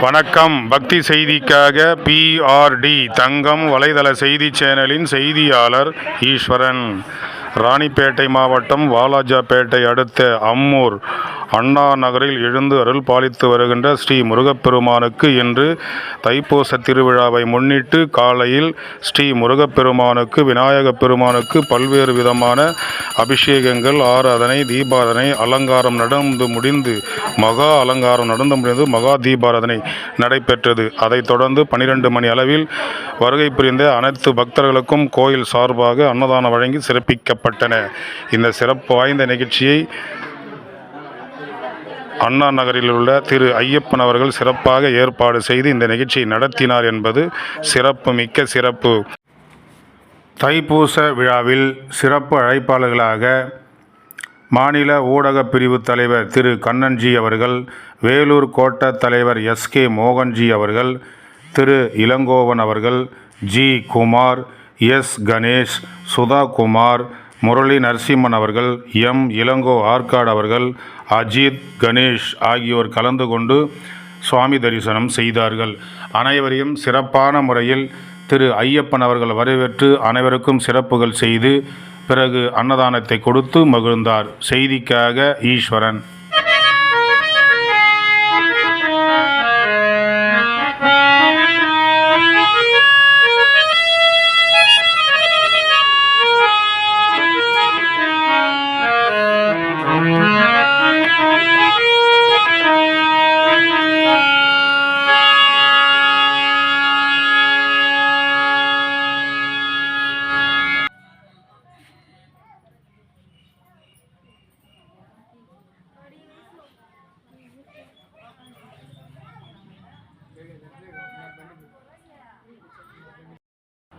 வணக்கம். பக்தி செய்திக்காக பிஆர்டி தங்கம் வலைதள செய்தி சேனலின் செய்தியாளர் ஈஸ்வரன். ராணிப்பேட்டை மாவட்டம் வாலாஜாபேட்டை அடுத்த அம்மூர் அண்ணா நகரில் எழுந்து அருள் பாலித்து வருகின்ற ஸ்ரீ முருகப்பெருமானுக்கு இன்று தைப்பூச திருவிழாவை முன்னிட்டு காலையில் ஸ்ரீ முருகப்பெருமானுக்கு விநாயகப் பெருமானுக்கு பல்வேறு விதமான அபிஷேகங்கள் ஆராதனை தீபாராதனை அலங்காரம் நடந்து முடிந்து மகா அலங்காரம் நடந்து முடிந்து மகா தீபாராதனை நடைபெற்றது. அதைத் தொடர்ந்து பனிரெண்டு மணி அளவில் வருகை புரிந்த அனைத்து பக்தர்களுக்கும் கோயில் சார்பாக அன்னதானம் வழங்கி சிறப்பிக்கப்பட்டன இந்த சிறப்பு வாய்ந்த நிகழ்ச்சியை அண்ணா நகரில் உள்ள திரு ஐயப்பன் அவர்கள் சிறப்பாக ஏற்பாடு செய்து இந்த நிகழ்ச்சியை நடத்தினார் என்பது சிறப்பு மிக்க சிறப்பு. தைப்பூச விழாவில் சிறப்பு அழைப்பாளர்களாக மாநில ஊடகப் பிரிவு தலைவர் திரு கண்ணன்ஜி அவர்கள் வேலூர் கோட்ட தலைவர் எஸ்கே மோகன்ஜி அவர்கள் திரு இளங்கோவன் அவர்கள் ஜி குமார் எஸ் கணேஷ் சுதா குமார் முரளி நரசிம்மன் அவர்கள் எம். இளங்கோ ஆற்காடு அவர்கள் அஜித் கணேஷ் ஆகியோர் கலந்து கொண்டு சுவாமி தரிசனம் செய்தார்கள். அனைவரையும் சிறப்பான முறையில் திரு. ஐயப்பன் அவர்கள் வரவேற்று அனைவருக்கும் சிறப்புகள் செய்து பிறகு அன்னதானத்தை கொடுத்து மகிழ்ந்தார். செய்திக்காக ஈஸ்வரன்.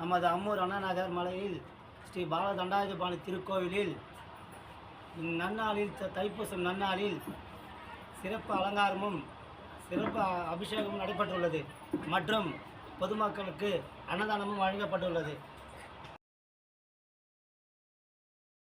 நமது அம்மூர் அண்ணாநகர் மலையில் ஸ்ரீ பாலதண்டாயுதபாணி திருக்கோவிலில் இந்நன்னாளில் த- தைப்பூசம் நன்னாளில் சிறப்பு அலங்காரமும் சிறப்பு அபிஷேகமும் நடைபெற்றுள்ளது. மற்றும் பொதுமக்களுக்கு அன்னதானமும் வழங்கப்பட்டுள்ளது.